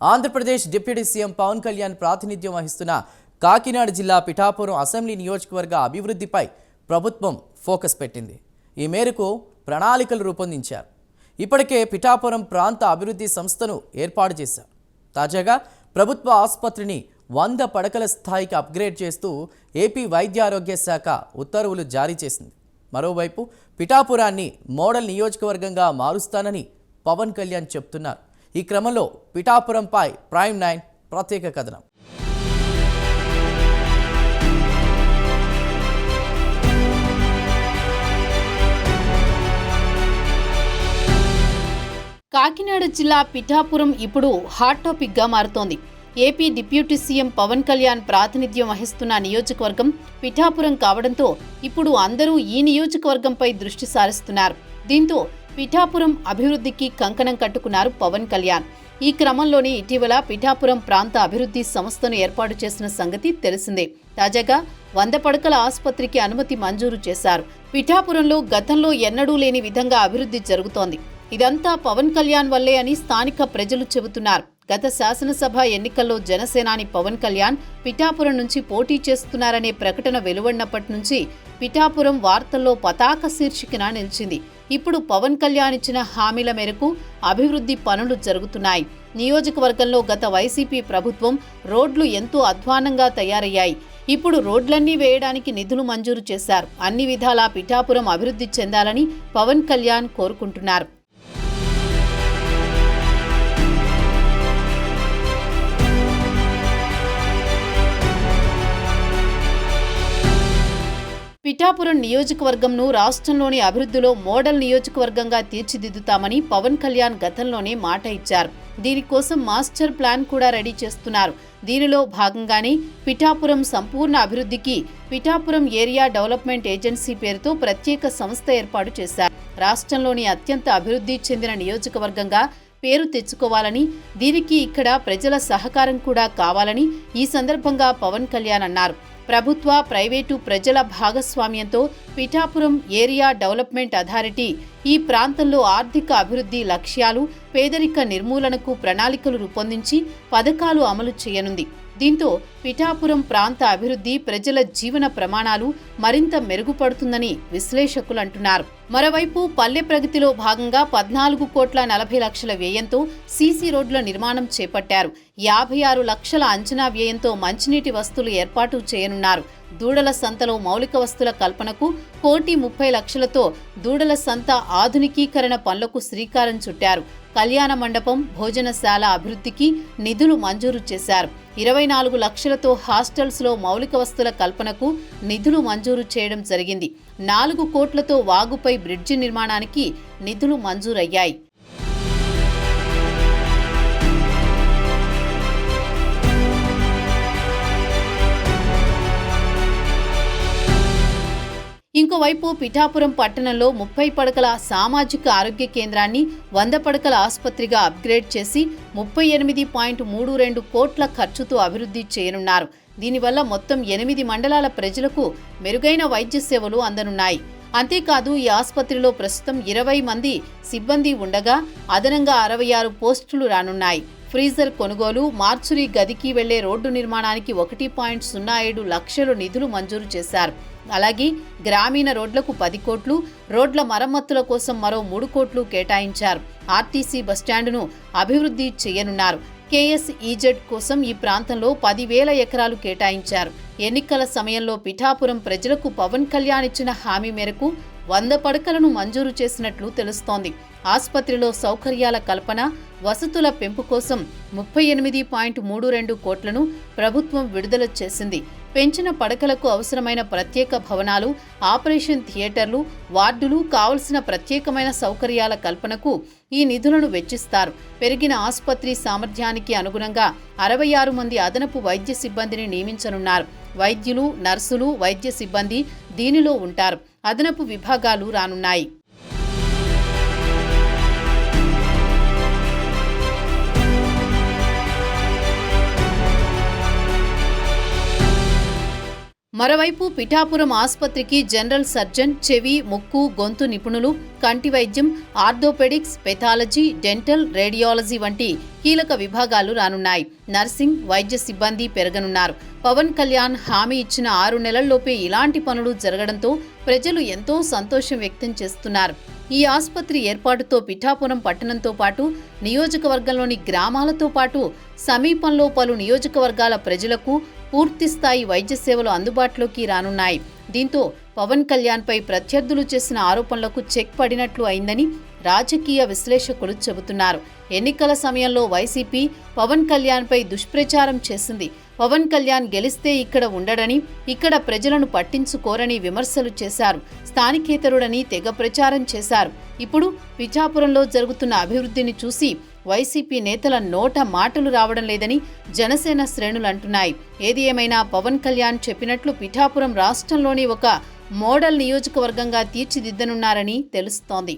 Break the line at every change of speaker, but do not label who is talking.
Andhra Pradesh deputy CM Pawan Kalyan ప్రాతినిధ్యం వహిస్తున్న కాకినాడ జిల్లా పిఠాపురం అసెంబ్లీ నియోజకవర్గ అభివృద్ధిపై ప్రభుత్వం ఫోకస్ పెట్టింది. ఈ మేరకు ప్రణాళికలు రూపొందించారు. ఇప్పటికే పిఠాపురం ప్రాంత అభివృద్ధి సంస్థను ఏర్పాటు చేశారు. తాజాగా ప్రభుత్వ ఆసుపత్రిని వంద పడకల స్థాయికి అప్గ్రేడ్ చేస్తూ ఏపీ వైద్య ఆరోగ్య శాఖ ఉత్తర్వులు జారీ చేసింది. మరోవైపు పిఠాపురాన్ని మోడల్ నియోజకవర్గంగా మారుస్తానని పవన్ కళ్యాణ్ చెప్తున్నారు. ఈ క్రమంలో పిఠాపురంపై ప్రైమ్ నైన్ ప్రత్యేక కథనం.
కాకినాడ జిల్లా పిఠాపురం ఇప్పుడు హాట్ టాపిక్గా మారుతోంది. AP deputy CM Pawan Kalyan ప్రాతినిధ్యం వహిస్తున్న నియోజకవర్గం పిఠాపురం కావడంతో ఇప్పుడు అందరూ ఈ నియోజకవర్గంపై దృష్టి సారిస్తున్నారు. దీంతో పిఠాపురం అభివృద్ధికి కంకణం కట్టుకున్నారు పవన్ కళ్యాణ్. ఈ క్రమంలోనే ఇటీవల పిఠాపురం ప్రాంత అభివృద్ధి సంస్థను ఏర్పాటు చేసిన సంగతి తెలిసిందే. తాజాగా వంద పడకల ఆసుపత్రికి అనుమతి మంజూరు చేశారు. పిఠాపురంలో గతంలో ఎన్నడూ లేని విధంగా అభివృద్ధి జరుగుతోంది. ఇదంతా పవన్ కళ్యాణ్ వల్లే అని స్థానిక ప్రజలు చెబుతున్నారు. గత శాసనసభ ఎన్నికల్లో జనసేనాని పవన్ కళ్యాణ్ పిఠాపురం నుంచి పోటీ చేస్తున్నారనే ప్రకటన వెలువడినప్పటి నుంచి పిఠాపురం వార్తల్లో పతాక శీర్షికన నిలిచింది. ఇప్పుడు పవన్ కళ్యాణ్ ఇచ్చిన హామీల మేరకు అభివృద్ధి పనులు జరుగుతున్నాయి. నియోజకవర్గంలో గత వైసీపీ ప్రభుత్వం రోడ్లు ఎంతో అధ్వానంగా తయారయ్యాయి. ఇప్పుడు రోడ్లన్నీ వేయడానికి నిధులు మంజూరు చేశారు. అన్ని విధాలా పిఠాపురం అభివృద్ధి చెందాలని పవన్ కళ్యాణ్ కోరుకుంటున్నారు. పిఠాపురం నియోజకవర్గంను రాష్ట్రంలోని అభివృద్ధిలో మోడల్ నియోజకవర్గంగా తీర్చిదిద్దుతామని పవన్ కళ్యాణ్ గతంలోనే మాట ఇచ్చారు. దీనికోసం మాస్టర్ ప్లాన్ కూడా రెడీ చేస్తున్నారు. దీనిలో భాగంగానే పిఠాపురం సంపూర్ణ అభివృద్ధికి పిఠాపురం ఏరియా డెవలప్మెంట్ ఏజెన్సీ పేరుతో ప్రత్యేక సంస్థ ఏర్పాటు చేశారు. రాష్ట్రంలోని అత్యంత అభివృద్ధి చెందిన నియోజకవర్గంగా పేరు తెచ్చుకోవాలని దీనికి ఇక్కడ ప్రజల సహకారం కూడా కావాలని ఈ సందర్భంగా పవన్ కళ్యాణ్ అన్నారు. ప్రభుత్వ ప్రైవేటు ప్రజల భాగస్వామ్యంతో పిఠాపురం ఏరియా డెవలప్మెంట్ అథారిటీ ఈ ప్రాంతంలో ఆర్థిక అభివృద్ధి లక్ష్యాలు పేదరిక నిర్మూలనకు ప్రణాళికలు రూపొందించి పథకాలు అమలు చేయనుంది. దీంతో పిఠాపురం ప్రాంత అభివృద్ధి ప్రజల జీవన ప్రమాణాలు మరింత మెరుగుపడుతుందని విశ్లేషకులు అంటున్నారు. మరోవైపు పల్లె ప్రగతిలో భాగంగా పద్నాలుగు కోట్ల నలభై లక్షల వ్యయంతో సీసీ రోడ్ల నిర్మాణం చేపట్టారు. యాభై ఆరు లక్షల అంచనా వ్యయంతో మంచినీటి వస్తువులు ఏర్పాటు చేయనున్నారు. దూడల సంతలో మౌలిక వస్తుల కల్పనకు కోటి ముప్పై లక్షలతో దూడల సంత ఆధునికీకరణ పనులకు శ్రీకారం చుట్టారు. కళ్యాణ మండపం భోజనశాల అభివృద్ధికి నిధులు మంజూరు చేశారు. ఇరవై నాలుగు లక్షలతో హాస్టల్స్లో మౌలిక వస్తుల కల్పనకు నిధులు మంజూరు చేయడం జరిగింది. నాలుగు కోట్లతో వాగుపై బ్రిడ్జి నిర్మాణానికి నిధులు మంజూరయ్యాయి. ఇంకోవైపు పిఠాపురం పట్టణంలో ముప్పై పడకల సామాజిక ఆరోగ్య కేంద్రాన్ని వంద పడకల ఆసుపత్రిగా అప్గ్రేడ్ చేసి ముప్పై ఎనిమిది పాయింట్ మూడు రెండు కోట్ల ఖర్చుతో అభివృద్ధి చేయనున్నారు. దీనివల్ల మొత్తం ఎనిమిది మండలాల ప్రజలకు మెరుగైన వైద్య సేవలు అందనున్నాయి. అంతేకాదు ఈ ఆసుపత్రిలో ప్రస్తుతం ఇరవై మంది సిబ్బంది ఉండగా అదనంగా అరవై ఆరు పోస్టులు రానున్నాయి. ఫ్రీజర్ కొనుగోలు మార్చురి గదికి వెళ్ళే రోడ్డు నిర్మాణానికి ఒకటి పాయింట్ సున్నా ఏడు లక్షలు నిధులు మంజూరు చేశారు. అలాగే గ్రామీణ రోడ్లకు పది కోట్లు రోడ్ల మరమ్మతుల కోసం మరో మూడు కోట్లు కేటాయించారు. ఆర్టీసీ బస్టాండును అభివృద్ధి చేయనున్నారు. కేఎస్ ఈజెడ్ కోసం ఈ ప్రాంతంలో పదివేల ఎకరాలు కేటాయించారు. ఎన్నికల సమయంలో పిఠాపురం ప్రజలకు పవన్ కళ్యాణ్ ఇచ్చిన హామీ మేరకు వంద పడకలను మంజూరు చేసినట్లు తెలుస్తోంది. ఆసుపత్రిలో సౌకర్యాల కల్పన వసతుల పెంపు కోసం ముప్పై ఎనిమిది పాయింట్ మూడు రెండు కోట్లను ప్రభుత్వం విడుదల చేసింది. పెంచిన పడకలకు అవసరమైన ప్రత్యేక భవనాలు ఆపరేషన్ థియేటర్లు వార్డులు కావలసిన ప్రత్యేకమైన సౌకర్యాల కల్పనకు ఈ నిధులను వెచ్చిస్తారు. పెరిగిన ఆసుపత్రి సామర్థ్యానికి అనుగుణంగా అరవై ఆరు మంది అదనపు వైద్య సిబ్బందిని నియమించనున్నారు. వైద్యులు నర్సులు వైద్య సిబ్బంది దీనిలో ఉంటారు. అదనపు విభాగాలు రానున్నాయి. మరోవైపు పిఠాపురం ఆసుపత్రికి జనరల్ సర్జన్ చెవి ముక్కు గొంతు నిపుణులు కంటి వైద్యం ఆర్థోపెడిక్స్ పెథాలజీ డెంటల్ రేడియాలజీ వంటి కీలక విభాగాలు రానున్నాయి. నర్సింగ్ వైద్య సిబ్బంది పెరగనున్నారు. పవన్ కళ్యాణ్ హామీ ఇచ్చిన ఆరు నెలల్లోపే ఇలాంటి పనులు జరగడంతో ప్రజలు ఎంతో సంతోషం వ్యక్తం చేస్తున్నారు. ఈ ఆసుపత్రి ఏర్పాటుతో పిఠాపురం పట్టణంతో పాటు నియోజకవర్గంలోని గ్రామాలతో పాటు సమీపంలో పలు నియోజకవర్గాల ప్రజలకు పూర్తిస్థాయి వైద్య సేవలు అందుబాటులోకి రానున్నాయి. దీంతో పవన్ కళ్యాణ్పై ప్రత్యర్థులు చేసిన ఆరోపణలకు చెక్ పడినట్లు అయిందని రాజకీయ విశ్లేషకులు చెబుతున్నారు. ఎన్నికల సమయంలో వైసీపీ పవన్ కళ్యాణ్పై దుష్ప్రచారం చేసింది. పవన్ కళ్యాణ్ గెలిస్తే ఇక్కడ ఉండడని ఇక్కడ ప్రజలను పట్టించుకోరని విమర్శలు చేశారు. స్థానికేతరుడని తెగ ప్రచారం చేశారు. ఇప్పుడు పిఠాపురంలో జరుగుతున్న అభివృద్ధిని చూసి వైసీపీ నేతల నోట మాటలు రావడం లేదని జనసేన శ్రేణులు అంటున్నాయి. ఏది ఏమైనా పవన్ కళ్యాణ్ చెప్పినట్లు పిఠాపురం రాష్ట్రంలోని ఒక మోడల్ నియోజకవర్గంగా తీర్చిదిద్దనున్నారని తెలుస్తోంది.